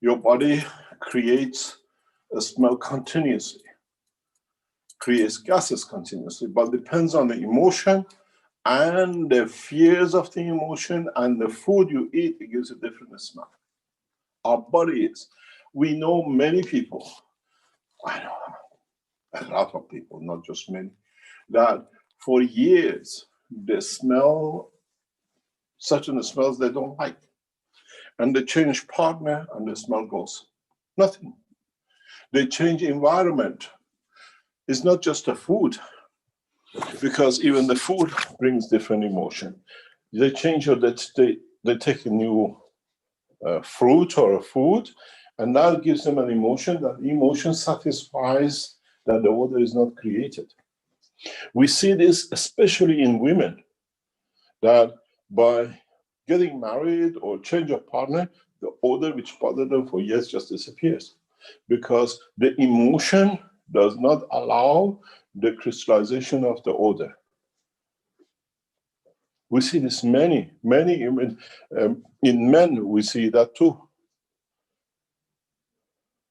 your body creates a smell continuously, creates gases continuously, but depends on the emotion and the fears of the emotion and the food you eat, it gives a different smell. Our body is. We know many people, I know a lot of people, not just many, that for years they smell certain smells they don't like. And they change partner and the smell goes. Nothing. They change environment. It's not just the food, because even the food brings different emotion. They change or that they, they take a new uh, fruit or a food, and that gives them an emotion. That emotion satisfies that the order is not created. We see this especially in women, that by getting married or change of partner, the odor which bothered them for years just disappears because the emotion does not allow the crystallization of the odor. We see this many, many in, um, in men, we see that too.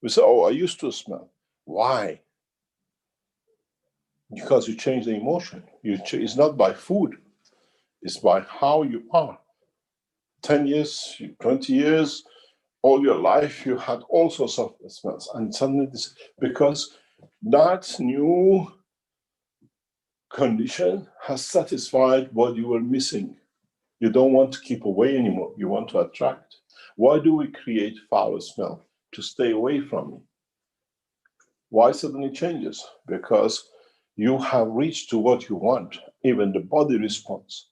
We say, oh, I used to smell. Why? Because you change the emotion. You ch it's not by food, it's by how you are. 10 years, 20 years, all your life, you had all sorts of smells. And suddenly, this, because that new condition has satisfied what you were missing. You don't want to keep away anymore. You want to attract. Why do we create foul smell? To stay away from it. Why suddenly changes? Because you have reached to what you want. Even the body responds.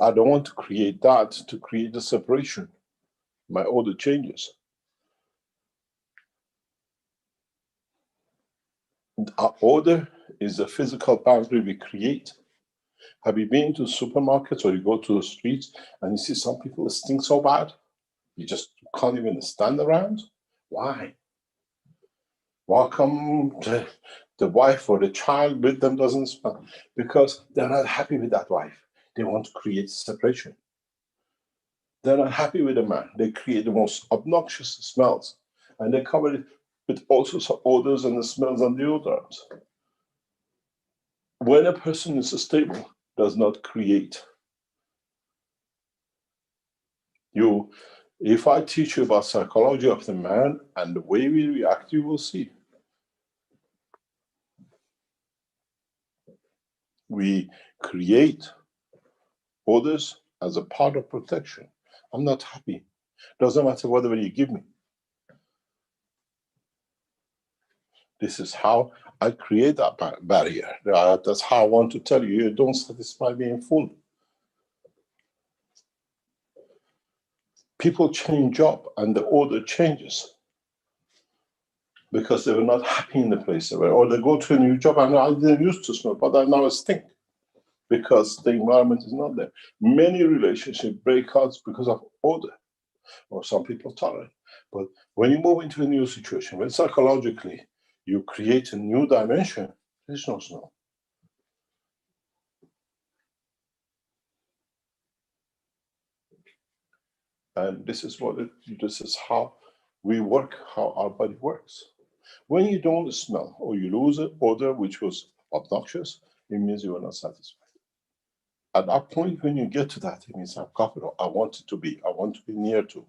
I don't want to create that to create the separation. My order changes. Our order is a physical boundary we create. Have you been to supermarkets or you go to the streets and you see some people stink so bad? You just can't even stand around? Why? Welcome to the wife or the child with them doesn't smell because they're not happy with that wife. They want to create separation. They're not happy with a man. They create the most obnoxious smells and they cover it with all sorts of odors and the smells and deodorants. When a person is stable, does not create. You, if I teach you about psychology of the man and the way we react, you will see. We create odors as a part of protection. I'm not happy. Doesn't matter whatever you give me. This is how I create that bar barrier. Uh, that's how I want to tell you, you don't satisfy me in full. People change job and the order changes because they were not happy in the place they were, or they go to a new job and I didn't used to smell, but I now stink because the environment is not there. Many relationship breakouts because of order, or some people tolerate. But when you move into a new situation, when psychologically you create a new dimension, there's no snow. And this is what it, this is how we work, how our body works. When you don't smell or you lose an odor which was obnoxious, it means you are not satisfied. At that point, when you get to that, it means I'm comfortable. I want it to be. I want to be near to.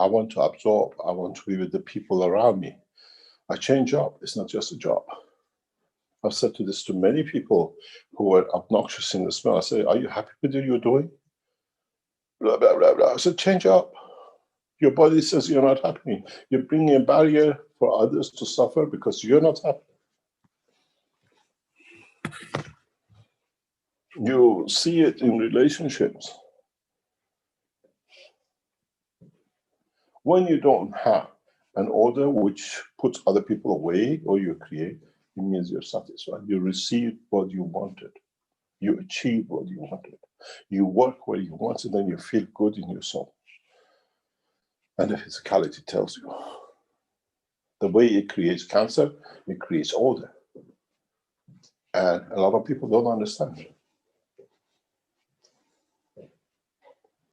I want to absorb. I want to be with the people around me. I change job. It's not just a job. I've said to this to many people who were obnoxious in the smell. I say, are you happy with what you're doing? Blah, blah, blah, blah. I said, change up. Your body says you're not happy. You're bringing a barrier for others to suffer because you're not happy. You see it in relationships. When you don't have an order which puts other people away or you create, it means you're satisfied. You received what you wanted. You achieved what you wanted. You work where you want and then you feel good in your soul. And the physicality tells you. The way it creates cancer, it creates order. And a lot of people don't understand.